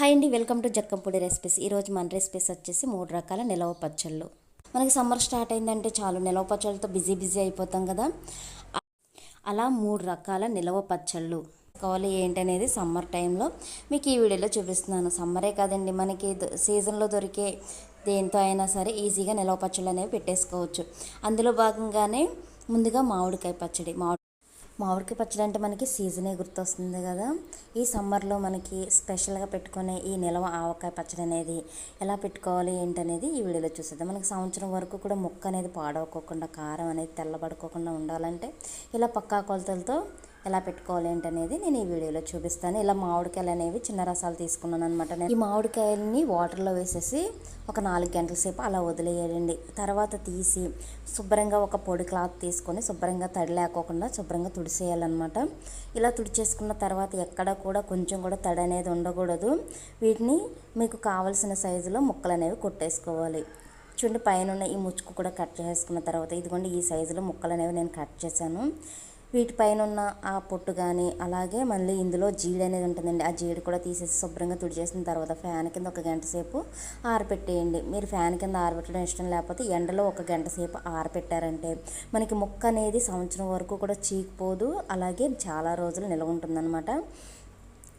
Hi అండి welcome to Jakkampudi recipes. ఈరోజు మన రెసిపీస్ వచ్చేసి మూడు రకాల నిలవ పచ్చళ్ళు. మనకి సమ్మర్ స్టార్ట్ అయిందంటే చాలు నిలవ పచ్చళ్ళతో బిజీ బిజీ అయిపోతాం కదా. అలా మూడు రకాల నిలవ పచ్చళ్ళు. కావాలి ఏంటనేది సమ్మర్ టైంలో మీకు ఈ వీడియోలో చూపిస్తున్నాను. సమ్మరే కాదండి మనకి దొ- సీజన్లో దొరికే దేంతో అయినా సరే ఈజీగా నిలవ పచ్చళ్ళు అనేవి పెట్టేసుకోవచ్చు. అందులో భాగంగానే ముందుగా మామిడికాయ పచ్చడి. మామిడి మామిడికాయ పచ్చడి అంటే మనకి సీజనే గుర్తొస్తుంది కదా. ఈ సమ్మర్లో మనకి స్పెషల్గా పెట్టుకునే ఈ నిలవ ఆవకాయ పచ్చడి అనేది ఎలా పెట్టుకోవాలి ఏంటనేది ఈ వీడియోలో చూసేద్దాం. మనకి సంవత్సరం వరకు కూడా ముక్క అనేది పాడవకోకుండా కారం అనేది తెల్లబడుకోకుండా ఉండాలంటే ఇలా పక్కా కొలతలతో ఎలా పెట్టుకోవాలి ఏంటనేది నేను ఈ వీడియోలో చూపిస్తాను. ఇలా మామిడికాయలు అనేవి చిన్న రసాలు తీసుకున్నాను అనమాట నేను. ఈ మామిడికాయలని వాటర్లో వేసేసి ఒక నాలుగు గంటల సేపు అలా వదిలేయాలండి తర్వాత తీసి శుభ్రంగా ఒక పొడి క్లాత్ తీసుకొని శుభ్రంగా తడి లేకోకుండా శుభ్రంగా తుడిసేయాలన్నమాట. ఇలా తుడిచేసుకున్న తర్వాత ఎక్కడ కూడా కొంచెం కూడా తడి అనేది ఉండకూడదు. వీటిని మీకు కావలసిన సైజులో ముక్కలు అనేవి కొట్టేసుకోవాలి. చూడండి పైన ఉన్న ఈ ముచ్చుకు కూడా కట్ చేసుకున్న తర్వాత ఇదిగోండి ఈ సైజులో ముక్కలు అనేవి నేను కట్ చేశాను. వీటిపైన ఉన్న ఆ పొట్టు కానీ అలాగే మళ్ళీ ఇందులో జీడి అనేది ఉంటుందండి. ఆ జీడి కూడా తీసేసి శుభ్రంగా తుడిచేసిన తర్వాత ఫ్యాన్ కింద ఒక గంట సేపు ఆరపెట్టేయండి. మీరు ఫ్యాన్ కింద ఆరబెట్టడం ఇష్టం లేకపోతే ఎండలో ఒక గంట సేపు ఆరపెట్టారంటే మనకి ముక్క అనేది సంవత్సరం వరకు కూడా చీకిపోదు. అలాగే చాలా రోజులు నిలవ ఉంటుందన్నమాట.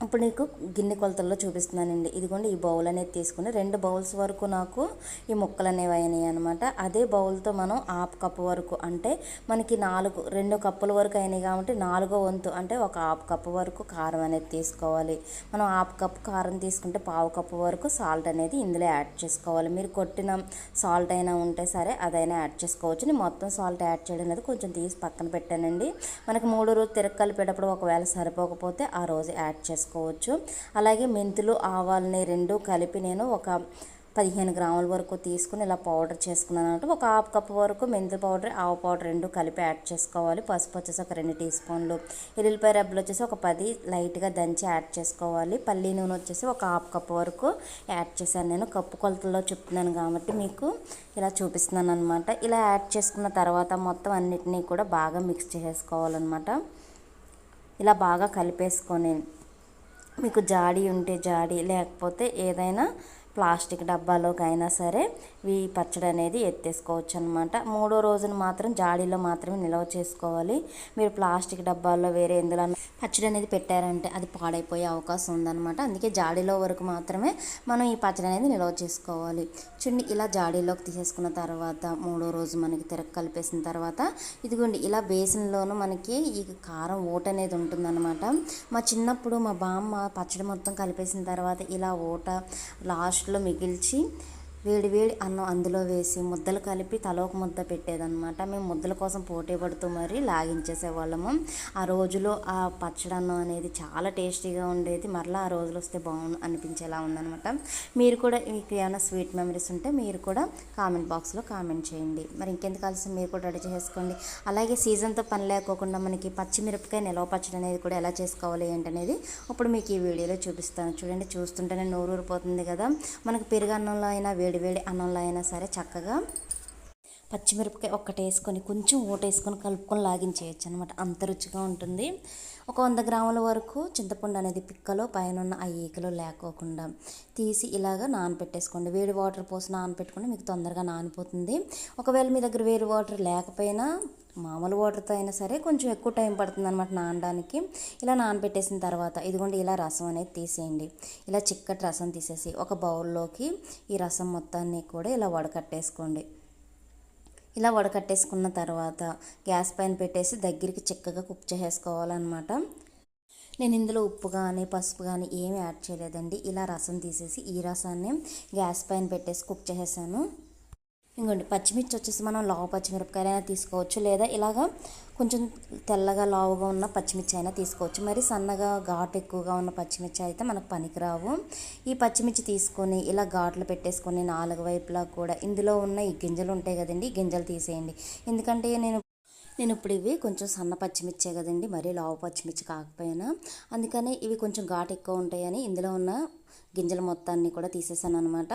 ఇప్పుడు నీకు గిన్నె కొలతల్లో చూపిస్తున్నానండి. ఇదిగోండి ఈ బౌల్ అనేది తీసుకుని రెండు బౌల్స్ వరకు నాకు ఈ ముక్కలు అనేవి అయినాయి అనమాట అదే బౌల్తో మనం హాఫ్ కప్పు వరకు అంటే మనకి నాలుగు రెండు కప్పుల వరకు అయినాయి కాబట్టి నాలుగో వంతు అంటే ఒక హాఫ్ కప్పు వరకు కారం అనేది తీసుకోవాలి. మనం హాఫ్ కప్పు కారం తీసుకుంటే పావు కప్పు వరకు సాల్ట్ అనేది ఇందులో యాడ్ చేసుకోవాలి. మీరు కొట్టిన సాల్ట్ అయినా ఉంటే సరే అదైనా యాడ్ చేసుకోవచ్చు. నేను మొత్తం సాల్ట్ యాడ్ చేయడం అనేది కొంచెం తీసి పక్కన పెట్టానండి. మనకి మూడు రోజు తిరగ కలిపేటప్పుడు ఒకవేళ సరిపోకపోతే ఆ రోజు యాడ్ చేసుకోవాలి చేసుకోవచ్చు అలాగే మెంతులు ఆవాలని రెండు కలిపి నేను ఒక పదిహేను గ్రాముల వరకు తీసుకుని ఇలా పౌడర్ చేసుకున్నాను అనమాట. ఒక హాఫ్ కప్ వరకు మెంతి పౌడర్ ఆవు పౌడర్ రెండు కలిపి యాడ్ చేసుకోవాలి. పసుపు వచ్చేసి ఒక రెండు టీ స్పూన్లు ఎల్లుల్లిపాయ రబ్బలు వచ్చేసి ఒక పది లైట్గా దంచి యాడ్ చేసుకోవాలి. పల్లి నూనె వచ్చేసి ఒక హాఫ్ కప్ వరకు యాడ్ చేశాను నేను. కప్పు కొలతల్లో చెప్తున్నాను కాబట్టి మీకు ఇలా చూపిస్తున్నాను అనమాట. ఇలా యాడ్ చేసుకున్న తర్వాత మొత్తం అన్నిటినీ కూడా బాగా మిక్స్ చేసేసుకోవాలన్నమాట. ఇలా బాగా కలిపేసుకొని మీకు జాడీ ఉంటే జాడీ లేకపోతే ఏదైనా ప్లాస్టిక్ డబ్బాలోకి అయినా సరే ఈ పచ్చడి అనేది ఎత్తేసుకోవచ్చు అనమాట మూడో రోజున మాత్రం జాడీలో మాత్రమే నిల్వ చేసుకోవాలి. మీరు ప్లాస్టిక్ డబ్బాల్లో వేరే ఎందులో పచ్చడి అనేది పెట్టారంటే అది పాడైపోయే అవకాశం ఉందన్నమాట అందుకే జాడీలో వరకు మాత్రమే మనం ఈ పచ్చడి అనేది నిల్వ చేసుకోవాలి. చూడండి ఇలా జాడీలోకి తీసేసుకున్న తర్వాత మూడో రోజు మనకి తిరగ కలిపేసిన తర్వాత ఇదిగోండి ఇలా బేసిన్లోనూ మనకి ఈ కారం ఓట అనేది ఉంటుందన్నమాట మా చిన్నప్పుడు మా బామ్మ పచ్చడి మొత్తం కలిపేసిన తర్వాత ఇలా ఓట లాస్ట్ లాస్ట్లో మిగిల్చి వేడి వేడి అన్నం అందులో వేసి ముద్దలు కలిపి తలోక ముద్ద పెట్టేదన్నమాట. మేము ముద్దల కోసం పోటీ పడుతూ మరీ లాగించేసేవాళ్ళము. ఆ రోజులో ఆ పచ్చడి అన్నం అనేది చాలా టేస్టీగా ఉండేది. మరలా ఆ రోజులు వస్తే బాగుండు అనిపించేలా ఉందన్నమాట. మీరు కూడా మీకు ఏమైనా స్వీట్ మెమరీస్ ఉంటే మీరు కూడా కామెంట్ బాక్స్లో కామెంట్ చేయండి. మరి ఇంకెందుకు కలిసి మీరు కూడా రెడీ చేసుకోండి. అలాగే సీజన్తో పని లేకోకుండా మనకి పచ్చిమిరపకాయ నిలవ పచ్చడి అనేది కూడా ఎలా చేసుకోవాలి ఏంటనేది ఇప్పుడు మీకు ఈ వీడియోలో చూపిస్తాను. చూడండి చూస్తుంటేనే నోరూరిపోతుంది కదా. మనకి పెరుగన్నంలో అయినా వేడి వేడి అన్నంలో అయినా సరే చక్కగా పచ్చిమిరపకాయ ఒక్కటి వేసుకొని కొంచెం ఊట వేసుకొని కలుపుకొని లాగించేయచ్చు అనమాట అంత రుచిగా ఉంటుంది. ఒక వంద గ్రాముల వరకు చింతపండు అనేది పిక్కలో పైన ఉన్న ఆ ఈకలు లేకోకుండా తీసి ఇలాగ నానపెట్టేసుకోండి. వేడి వాటర్ పోసి నానబెట్టుకుంటే మీకు తొందరగా నానిపోతుంది. ఒకవేళ మీ దగ్గర వేడి వాటర్ లేకపోయినా మామూలు వాటర్తో అయినా సరే కొంచెం ఎక్కువ టైం పడుతుంది అనమాట నానడానికి. ఇలా నానబెట్టేసిన తర్వాత ఇదిగోండి ఇలా రసం అనేది తీసేయండి. ఇలా చిక్కటి రసం తీసేసి ఒక బౌల్లోకి ఈ రసం మొత్తాన్ని కూడా ఇలా వడకట్టేసుకోండి. ఇలా వడకట్టేసుకున్న తర్వాత గ్యాస్ పైన పెట్టేసి దగ్గరికి చిక్కగా కుక్ చేసేసుకోవాలన్నమాట. నేను ఇందులో ఉప్పు కానీ పసుపు కానీ ఏమి యాడ్ చేయలేదండి. ఇలా రసం తీసేసి ఈ రసాన్ని గ్యాస్ పైన పెట్టేసి కుక్ చేసేసాను. ఇంకోండి పచ్చిమిర్చి వచ్చేసి మనం లావు పచ్చిమిరపకాయలైనా తీసుకోవచ్చు. లేదా ఇలాగా కొంచెం తెల్లగా లావుగా ఉన్న పచ్చిమిర్చి అయినా తీసుకోవచ్చు. మరి సన్నగా ఘాటు ఎక్కువగా ఉన్న పచ్చిమిర్చి అయితే మనకు పనికిరావు. ఈ పచ్చిమిర్చి తీసుకొని ఇలా ఘాట్లు పెట్టేసుకొని నాలుగు వైపులా కూడా ఇందులో ఉన్న ఈ గింజలు ఉంటాయి కదండి ఈ గింజలు తీసేయండి. ఎందుకంటే నేను నేను ఇప్పుడు ఇవి కొంచెం సన్న పచ్చిమిర్చే కదండి మరీ లావు పచ్చిమిర్చి కాకపోయినా. అందుకని ఇవి కొంచెం ఘాటు ఎక్కువ ఉంటాయని ఇందులో ఉన్న గింజల మొత్తాన్ని కూడా తీసేసాను అనమాట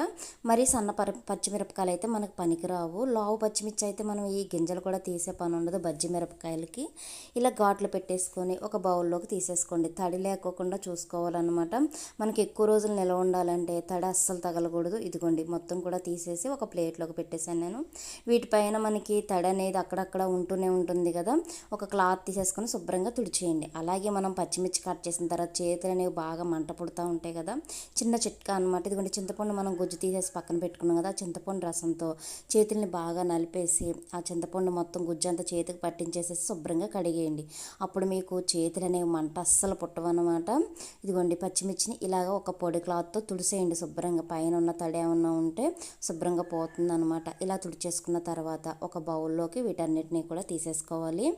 మరి సన్న పర పచ్చిమిరపకాయలు అయితే మనకు పనికిరావు. లావు పచ్చిమిర్చి అయితే మనం ఈ గింజలు కూడా తీసే పని ఉండదు బజ్జి మిరపకాయలకి. ఇలా ఘాట్లు పెట్టేసుకొని ఒక బౌల్లోకి తీసేసుకోండి. తడి లేకోకుండా చూసుకోవాలన్నమాట. మనకి ఎక్కువ రోజులు నిల్వ ఉండాలంటే తడి అస్సలు తగలకూడదు. ఇదిగోండి మొత్తం కూడా తీసేసి ఒక ప్లేట్లోకి పెట్టేశాను నేను. వీటిపైన మనకి తడి అనేది అక్కడక్కడ ఉంటూనే ఉంటుంది కదా. ఒక క్లాత్ తీసేసుకొని శుభ్రంగా తుడిచేయండి. అలాగే మనం పచ్చిమిర్చి కట్ చేసిన తర్వాత చేతులు అనేవి బాగా మంట పుడుతూ ఉంటాయి కదా. చిన్న చిట్కా అనమాట ఇదిగోండి చింతపండు మనం గుజ్జు తీసేసి పక్కన పెట్టుకున్నాం కదా చింతపండు రసంతో చేతుల్ని బాగా నలిపేసి ఆ చింతపండు మొత్తం గుజ్జు అంతా చేతికి పట్టించేసేసి శుభ్రంగా కడిగేయండి. అప్పుడు మీకు చేతులు అనేవి మంట అస్సలు పుట్టవన్నమాట ఇదిగోండి పచ్చిమిర్చిని ఇలాగ ఒక పొడి క్లాత్తో తుడిసేయండి శుభ్రంగా. పైన ఉన్న తడి ఏమన్నా ఉంటే శుభ్రంగా పోతుంది అనమాట ఇలా తుడిచేసుకున్న తర్వాత ఒక బౌల్లోకి వీటన్నిటిని కూడా తీసేసుకోవాలి.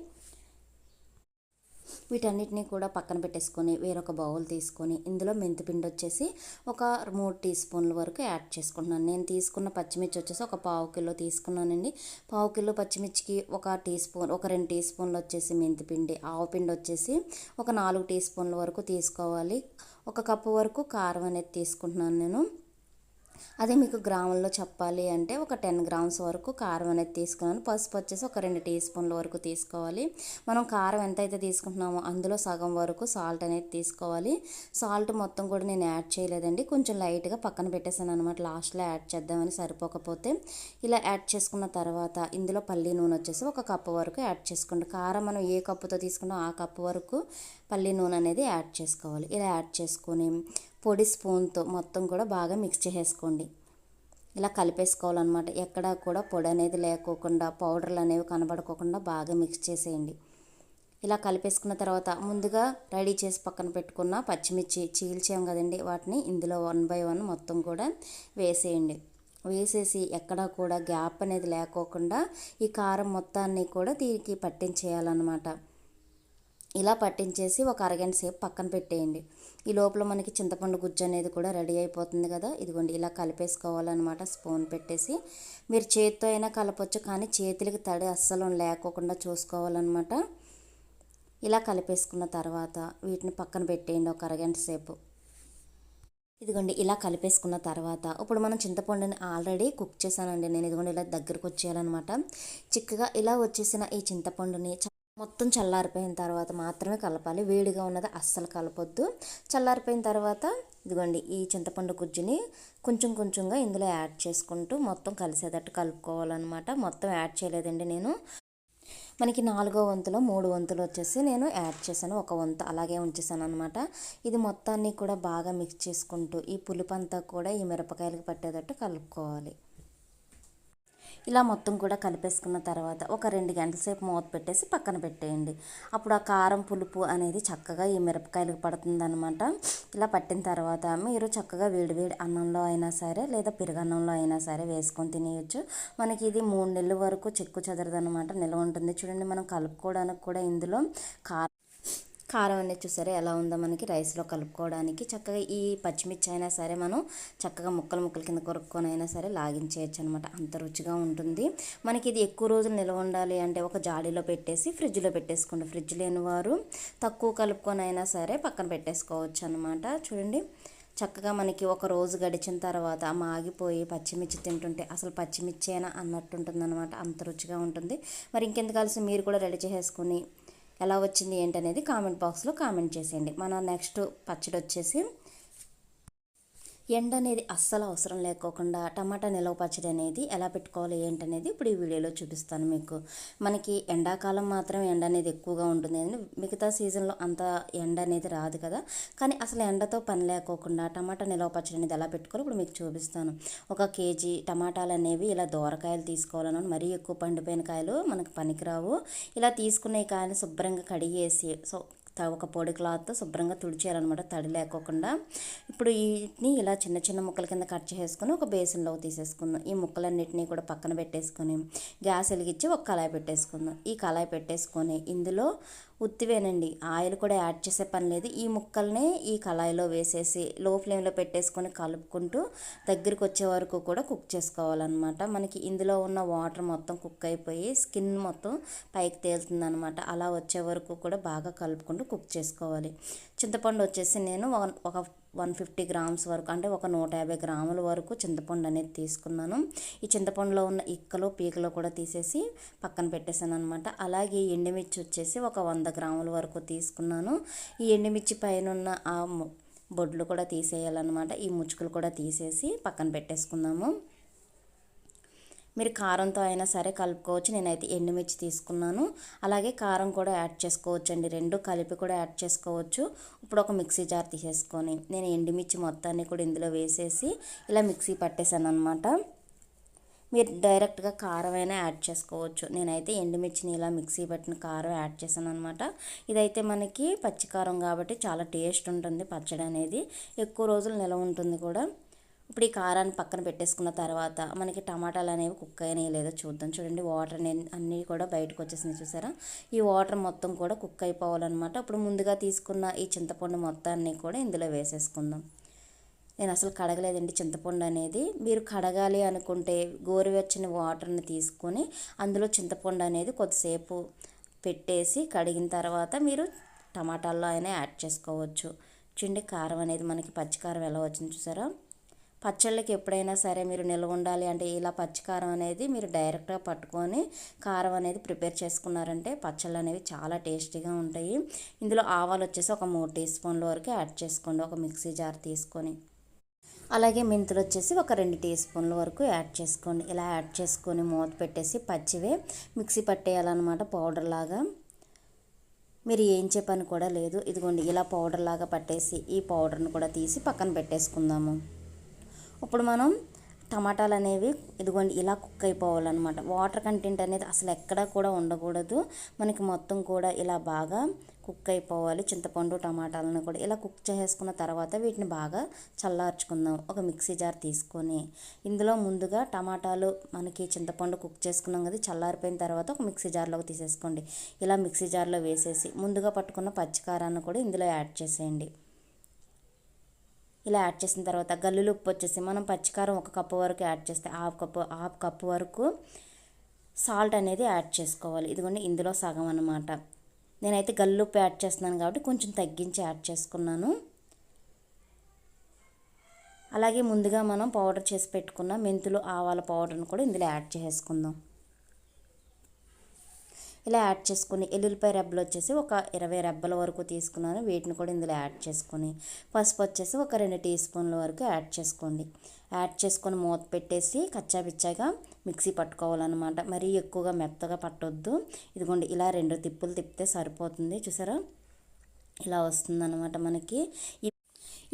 వీటన్నిటిని కూడా పక్కన పెట్టేసుకొని వేరొక బౌల్ తీసుకొని ఇందులో మెంతిపిండి వచ్చేసి ఒక మూడు టీ స్పూన్ల వరకు యాడ్ చేసుకుంటున్నాను. నేను తీసుకున్న పచ్చిమిర్చి వచ్చేసి ఒక పావు కిలో తీసుకున్నానండి. పావు కిలో పచ్చిమిర్చికి ఒక టీ స్పూన్ ఒక రెండు టీ స్పూన్లు వచ్చేసి మెంతిపిండి ఆవు పిండి వచ్చేసి ఒక నాలుగు టీ స్పూన్ల వరకు తీసుకోవాలి. ఒక కప్పు వరకు కారం అనేది తీసుకుంటున్నాను నేను. అదే మీకు గ్రాముల్లో చెప్పాలి అంటే ఒక టెన్ గ్రామ్స్ వరకు కారం అనేది తీసుకున్నాను. పసుపు వచ్చేసి ఒక రెండు టీ స్పూన్ల వరకు తీసుకోవాలి. మనం కారం ఎంత అయితే తీసుకుంటున్నామో అందులో సగం వరకు సాల్ట్ అనేది తీసుకోవాలి. సాల్ట్ మొత్తం కూడా నేను యాడ్ చేయలేదండి. కొంచెం లైట్గా పక్కన పెట్టేశాను అనమాట లాస్ట్లో యాడ్ చేద్దామని సరిపోకపోతే ఇలా యాడ్ చేసుకున్న తర్వాత ఇందులో పల్లి నూనె వచ్చేసి ఒక కప్పు వరకు యాడ్ చేసుకోండి. కారం మనం ఏ కప్పుతో తీసుకున్నా ఆ కప్పు వరకు పల్లి నూనె అనేది యాడ్ చేసుకోవాలి. ఇలా యాడ్ చేసుకొని పొడి స్పూన్తో మొత్తం కూడా బాగా మిక్స్ చేసేసుకోండి. ఇలా కలిపేసుకోవాలన్నమాట. ఎక్కడా కూడా పొడి అనేది లేకోకుండా పౌడర్లు అనేవి కనబడకోకుండా బాగా మిక్స్ చేసేయండి. ఇలా కలిపేసుకున్న తర్వాత ముందుగా రెడీ చేసి పక్కన పెట్టుకున్న పచ్చిమిర్చి చీల్చాం కదండి వాటిని ఇందులో వన్ బై వన్ మొత్తం కూడా వేసేయండి. వేసేసి ఎక్కడా కూడా గ్యాప్ అనేది లేకోకుండా ఈ కారం మొత్తాన్ని కూడా దీనికి పట్టించేయాలన్నమాట. ఇలా పట్టించేసి ఒక అరగంట సేపు పక్కన పెట్టేయండి. ఈ లోపల మనకి చింతపండు గుజ్జు అనేది కూడా రెడీ అయిపోతుంది కదా. ఇదిగోండి ఇలా కలిపేసుకోవాలన్నమాట స్పూన్ పెట్టేసి. మీరు చేతితో అయినా కలపచ్చు కానీ చేతులకి తడి అస్సలు లేకోకుండా చూసుకోవాలన్నమాట. ఇలా కలిపేసుకున్న తర్వాత వీటిని పక్కన పెట్టేయండి ఒక అరగంట సేపు. ఇదిగోండి ఇలా కలిపేసుకున్న తర్వాత ఇప్పుడు మనం చింతపండుని ఆల్రెడీ కుక్ చేశానండి. నేను ఇదిగోండి ఇలా దగ్గరకు వచ్చేయాలన్నమాట. చిక్కగా ఇలా వచ్చేసిన ఈ చింతపండుని మొత్తం చల్లారిపోయిన తర్వాత మాత్రమే కలపాలి. వేడిగా ఉన్నది అస్సలు కలపొద్దు. చల్లారిపోయిన తర్వాత ఇదిగోండి ఈ చింతపండు గుజ్జుని కొంచెం కొంచెంగా ఇందులో యాడ్ చేసుకుంటూ మొత్తం కలిసేటట్టు కలుపుకోవాలన్నమాట. మొత్తం యాడ్ చేయలేదండి నేను. మనకి నాలుగో వంతులో మూడు వంతులు వచ్చేసి నేను యాడ్ చేశాను. ఒక వంతు అలాగే ఉంచేసాను అనమాట ఇది మొత్తాన్ని కూడా బాగా మిక్స్ చేసుకుంటూ ఈ పులుపు అంతా కూడా ఈ మిరపకాయలకు పట్టేటట్టు కలుపుకోవాలి. ఇలా మొత్తం కూడా కలిపేసుకున్న తర్వాత ఒక రెండు గంటల సేపు మూత పెట్టేసి పక్కన పెట్టేయండి. అప్పుడు ఆ కారం పులుపు అనేది చక్కగా ఈ మిరపకాయలకు పడుతుందనమాట ఇలా పట్టిన తర్వాత మీరు చక్కగా వేడివేడి అన్నంలో అయినా సరే లేదా పెరుగన్నంలో అయినా సరే వేసుకొని తినేయచ్చు. మనకి ఇది మూడు నెలల వరకు చెక్కు చెదరదనమాట నిల్వ ఉంటుంది. చూడండి మనం కలుపుకోవడానికి కూడా ఇందులో కారం కారం అనేది చూసారా ఎలా ఉందో మనకి రైస్లో కలుపుకోవడానికి. చక్కగా ఈ పచ్చిమిర్చి అయినా సరే మనం చక్కగా ముక్కలు ముక్కల కింద కొరుక్కొని అయినా సరే లాగించేయచ్చు అనమాట అంత రుచిగా ఉంటుంది. మనకి ఇది ఎక్కువ రోజులు నిల్వ ఉండాలి అంటే ఒక జాడీలో పెట్టేసి ఫ్రిడ్జ్లో పెట్టేసుకోండి. ఫ్రిడ్జ్ లేని వారు తక్కువ కలుపుకొని అయినా సరే పక్కన పెట్టేసుకోవచ్చు అనమాట చూడండి చక్కగా మనకి ఒక రోజు గడిచిన తర్వాత మాగిపోయి పచ్చిమిర్చి తింటుంటే అసలు పచ్చిమిర్చి అయినా అన్నట్టుంటుంది అనమాట అంత రుచిగా ఉంటుంది. మరి ఇంకెంత కలిసి మీరు కూడా రెడీ చేసేసుకొని ఎలా వచ్చింది ఏంటనేది కామెంట్ బాక్స్లో కామెంట్ చేసేయండి. మన నెక్స్ట్ పచ్చడి వచ్చేసి ఎండ అనేది అస్సలు అవసరం లేకోకుండా టమాటా నిలవ పచ్చడి అనేది ఎలా పెట్టుకోవాలి ఏంటనేది ఇప్పుడు ఈ వీడియోలో చూపిస్తాను మీకు. మనకి ఎండాకాలం మాత్రం ఎండ అనేది ఎక్కువగా ఉంటుంది. మిగతా సీజన్లో అంత ఎండ అనేది రాదు కదా. కానీ అసలు ఎండతో పని లేకోకుండా టమాటా నిలవ పచ్చడి అనేది ఎలా పెట్టుకోవాలి ఇప్పుడు మీకు చూపిస్తాను. ఒక కేజీ టమాటాలు అనేవి ఇలా దోరకాయలు తీసుకోవాలను మరీ ఎక్కువ పండిపోయిన కాయలు మనకు పనికిరావు. ఇలా తీసుకునే కాయలు శుభ్రంగా కడిగేసి సో ఒక పొడి క్లాత్తో శుభ్రంగా తుడిచేయాలన్నమాట తడి లేకోకుండా. ఇప్పుడు వీటిని ఇలా చిన్న చిన్న ముక్కల కింద కట్ చేసుకుని ఒక బేసిన్లో తీసేసుకుందాం. ఈ ముక్కలన్నిటిని కూడా పక్కన పెట్టేసుకొని గ్యాస్ వెలిగించి ఒక కళాయి పెట్టేసుకుందాం. ఈ కళాయి పెట్టేసుకొని ఇందులో ఉత్తివేనండి. ఆయిల్ కూడా యాడ్ చేసే పని లేదు. ఈ ముక్కల్ని ఈ కళాయిలో వేసేసి లో ఫ్లేమ్లో పెట్టేసుకొని కలుపుకుంటూ దగ్గరికి వచ్చే వరకు కూడా కుక్ చేసుకోవాలన్నమాట. మనకి ఇందులో ఉన్న వాటర్ మొత్తం కుక్ అయిపోయి స్కిన్ మొత్తం పైకి తేలుతుందనమాట అలా వచ్చే వరకు కూడా బాగా కలుపుకుంటూ కుక్ చేసుకోవాలి. చింతపండు వచ్చేసి నేను ఒక వన్ ఫిఫ్టీ గ్రామ్స్ వరకు అంటే ఒక నూట యాభై గ్రాముల వరకు చింతపండు అనేది తీసుకున్నాను. ఈ చింతపండులో ఉన్న ఇక్కలు పీకలు కూడా తీసేసి పక్కన పెట్టేశాను అనమాట అలాగే ఎండుమిర్చి వచ్చేసి ఒక వంద గ్రాముల వరకు తీసుకున్నాను. ఈ ఎండుమిర్చి పైన ఉన్న ఆ బొడ్లు కూడా తీసేయాలన్నమాట. ఈ ముచ్చుకలు కూడా తీసేసి పక్కన పెట్టేసుకుందాము. మీరు కారంతో అయినా సరే కలుపుకోవచ్చు. నేనైతే ఎండుమిర్చి తీసుకున్నాను. అలాగే కారం కూడా యాడ్ చేసుకోవచ్చు అండి రెండు కలిపి కూడా యాడ్ చేసుకోవచ్చు. ఇప్పుడు ఒక మిక్సీ జార్ తీసేసుకొని నేను ఎండుమిర్చి మొత్తాన్ని కూడా ఇందులో వేసేసి ఇలా మిక్సీ పట్టేశాను అనమాట మీరు డైరెక్ట్గా కారం అయినా యాడ్ చేసుకోవచ్చు. నేనైతే ఎండుమిర్చిని ఇలా మిక్సీ పట్టిన కారం యాడ్ చేశాను అనమాట ఇదైతే మనకి పచ్చికారం కాబట్టి చాలా టేస్ట్ ఉంటుంది పచ్చడి అనేది ఎక్కువ రోజులు నిలవ ఉంటుంది కూడా. ఇప్పుడు ఈ కారాన్ని పక్కన పెట్టేసుకున్న తర్వాత మనకి టమాటాలు అనేవి కుక్ అయినాయి లేదో చూద్దాం. చూడండి వాటర్ అన్నీ కూడా బయటకు వచ్చేసినాయి చూసారా? ఈ వాటర్ మొత్తం కూడా కుక్ అయిపోవాలన్నమాట. ఇప్పుడు ముందుగా తీసుకున్న ఈ చింతపండు మొత్తాన్ని కూడా ఇందులో వేసేసుకుందాం. నేను అసలు కడగలేదండి చింతపండు అనేది. మీరు కడగాలి అనుకుంటే గోరువెచ్చని వాటర్ని తీసుకొని అందులో చింతపండు అనేది కొద్దిసేపు పెట్టేసి కడిగిన తర్వాత మీరు టమాటాల్లో అయినా యాడ్ చేసుకోవచ్చు. చూడండి కారం అనేది మనకి పచ్చికారం ఎలా వచ్చింది చూసారా? పచ్చళ్ళకి ఎప్పుడైనా సరే మీరు నిల్వ ఉండాలి అంటే ఇలా పచ్చికారం అనేది మీరు డైరెక్ట్గా పట్టుకొని కారం అనేది ప్రిపేర్ చేసుకున్నారంటే పచ్చళ్ళు అనేవి చాలా టేస్టీగా ఉంటాయి. ఇందులో ఆవాలు వచ్చేసి ఒక మూడు టీ స్పూన్ల వరకు యాడ్ చేసుకోండి. ఒక మిక్సీ జార్ తీసుకొని. అలాగే మెంతులు వచ్చేసి ఒక రెండు టీ స్పూన్ల వరకు యాడ్ చేసుకోండి. ఇలా యాడ్ చేసుకొని మూత పెట్టేసి పచ్చివే మిక్సీ పట్టేయాలన్నమాట పౌడర్ లాగా. మీరు ఏం చెప్పని కూడా లేదు. ఇదిగోండి ఇలా పౌడర్ లాగా పట్టేసి ఈ పౌడర్ని కూడా తీసి పక్కన పెట్టేసుకుందాము. ఇప్పుడు మనం టమాటాలు అనేవి ఇదిగోండి ఇలా కుక్ అయిపోవాలన్నమాట. వాటర్ కంటెంట్ అనేది అసలు ఎక్కడ కూడా ఉండకూడదు. మనకి మొత్తం కూడా ఇలా బాగా కుక్ అయిపోవాలి. చింతపండు టమాటాలను కూడా ఇలా కుక్ చేసుకున్న తర్వాత వీటిని బాగా చల్లార్చుకుందాం. ఒక మిక్సీ జార్ తీసుకొని ఇందులో ముందుగా టమాటాలు మనకి చింతపండు కుక్ చేసుకున్నాం కదా చల్లారిపోయిన తర్వాత ఒక మిక్సీ జార్లోకి తీసేసుకోండి. ఇలా మిక్సీ జార్లో వేసేసి ముందుగా పట్టుకున్న పచ్చికారాన్ని కూడా ఇందులో యాడ్ చేసేయండి. ఇలా యాడ్ చేసిన తర్వాత గల్లులు ఉప్పు వచ్చేసి మనం పచ్చికారం ఒక కప్పు వరకు యాడ్ చేస్తే హాఫ్ కప్పు హాఫ్ కప్పు వరకు సాల్ట్ అనేది యాడ్ చేసుకోవాలి. ఇదిగోండి ఇందులో సగం అనమాట నేనైతే గల్లుప్పు యాడ్ చేస్తున్నాను కాబట్టి కొంచెం తగ్గించి యాడ్ చేసుకున్నాను. అలాగే ముందుగా మనం పౌడర్ చేసి పెట్టుకున్న మెంతులు ఆవాల పౌడర్ని కూడా ఇందులో యాడ్ చేసుకుందాం. ఇలా యాడ్ చేసుకుని ఎల్లుల్లిపాయ రెబ్బలు వచ్చేసి ఒక ఇరవై రెబ్బల వరకు తీసుకున్నాను. వీటిని కూడా ఇందులో యాడ్ చేసుకొని పసుపు వచ్చేసి ఒక రెండు టీ స్పూన్ల వరకు యాడ్ చేసుకోండి. యాడ్ చేసుకొని మూత పెట్టేసి కచ్చా పిచ్చాగా మిక్సీ పట్టుకోవాలన్నమాట. మరీ ఎక్కువగా మెత్తగా పట్టొద్దు. ఇదిగోండి ఇలా రెండు తిప్పులు తిప్పితే సరిపోతుంది. చూసారా? ఇలా వస్తుందన్నమాట మనకి.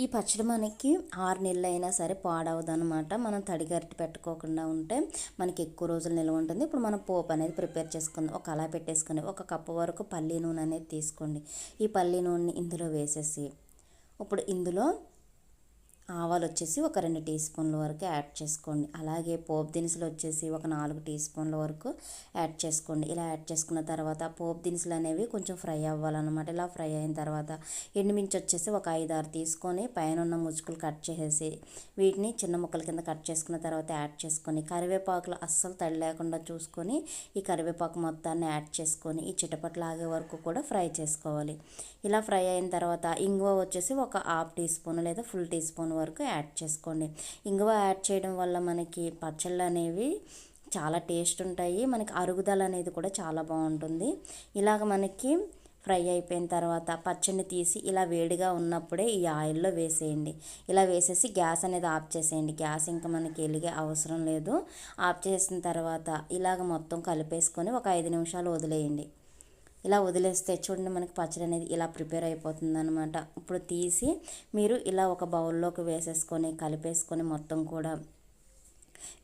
ఈ పచ్చడి మనకి ఆరు నెలలు అయినా సరే పాడవదనమాట మనం తడిగరిటి పెట్టుకోకుండా ఉంటే మనకి ఎక్కువ రోజులు నిల్వ ఉంటుంది. ఇప్పుడు మనం పోపు అనేది ప్రిపేర్ చేసుకుందాం. ఒక అలా పెట్టేసుకుని ఒక కప్పు వరకు పల్లి నూనె అనేది తీసుకోండి. ఈ పల్లి నూనెని ఇందులో వేసేసి ఇప్పుడు ఇందులో ఆవాలు వచ్చేసి ఒక రెండు టీ స్పూన్ల వరకు యాడ్ చేసుకోండి. అలాగే పోపు దినుసులు వచ్చేసి ఒక నాలుగు టీ స్పూన్ల వరకు యాడ్ చేసుకోండి. ఇలా యాడ్ చేసుకున్న తర్వాత పోపు దినుసులు అనేవి కొంచెం ఫ్రై అవ్వాలన్నమాట. ఇలా ఫ్రై అయిన తర్వాత ఎండుమించి వచ్చేసి ఒక ఐదు ఆరు తీసుకొని పైన ఉన్న ముచ్చుకులు కట్ చేసేసి వీటిని చిన్న ముక్కల కింద కట్ చేసుకున్న తర్వాత యాడ్ చేసుకొని కరివేపాకులు అస్సలు తడి లేకుండా చూసుకొని ఈ కరివేపాకు మొత్తాన్ని యాడ్ చేసుకొని ఈ చిటపట్లు ఆగే వరకు కూడా ఫ్రై చేసుకోవాలి. ఇలా ఫ్రై అయిన తర్వాత ఇంగువ వచ్చేసి ఒక హాఫ్ టీ స్పూన్ లేదా ఫుల్ టీ స్పూన్ స్పూన్ వరకు యాడ్ చేసుకోండి. ఇంగువ యాడ్ చేయడం వల్ల మనకి పచ్చళ్ళు అనేవి చాలా టేస్ట్ ఉంటాయి. మనకి అరుగుదల అనేది కూడా చాలా బాగుంటుంది. ఇలాగ మనకి ఫ్రై అయిపోయిన తర్వాత పచ్చడిని తీసి ఇలా వేడిగా ఉన్నప్పుడే ఈ ఆయిల్లో వేసేయండి. ఇలా వేసేసి గ్యాస్ అనేది ఆఫ్ చేసేయండి. గ్యాస్ ఇంకా మనకి వెలిగే అవసరం లేదు. ఆఫ్ చేసిన తర్వాత ఇలాగ మొత్తం కలిపేసుకొని ఒక ఐదు నిమిషాలు వదిలేయండి. ఇలా వదిలేస్తే చూడండి మనకి పచ్చడి అనేది ఇలా ప్రిపేర్ అయిపోతుంది అనమాట ఇప్పుడు తీసి మీరు ఇలా ఒక బౌల్లోకి వేసేసుకొని కలిపేసుకొని మొత్తం కూడా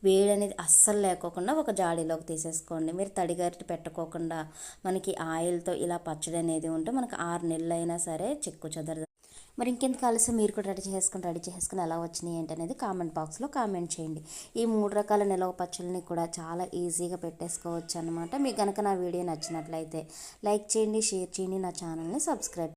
వేడి అనేది అస్సలు లేకోకుండా ఒక జాడీలోకి తీసేసుకోండి. మీరు తడిగరిటి పెట్టుకోకుండా మనకి ఆయిల్తో ఇలా పచ్చడి అనేది ఉంటే మనకి ఆరు నెలలు అయినా సరే చెక్కు చెదరదు. మరి ఇంకెందుకు ఆలస్యం మీరు కూడా రెడీ చేసుకుని రెడీ చేసుకుని ఎలా వచ్చినాయి ఏంటి అనేది కామెంట్ బాక్స్లో కామెంట్ చేయండి. ఈ మూడు రకాల నిలవ పచ్చళ్ళని కూడా చాలా ఈజీగా పెట్టేసుకోవచ్చు అనమాట మీకు కనుక నా వీడియో నచ్చినట్లయితే లైక్ చేయండి షేర్ చేయండి నా ఛానల్ని సబ్స్క్రైబ్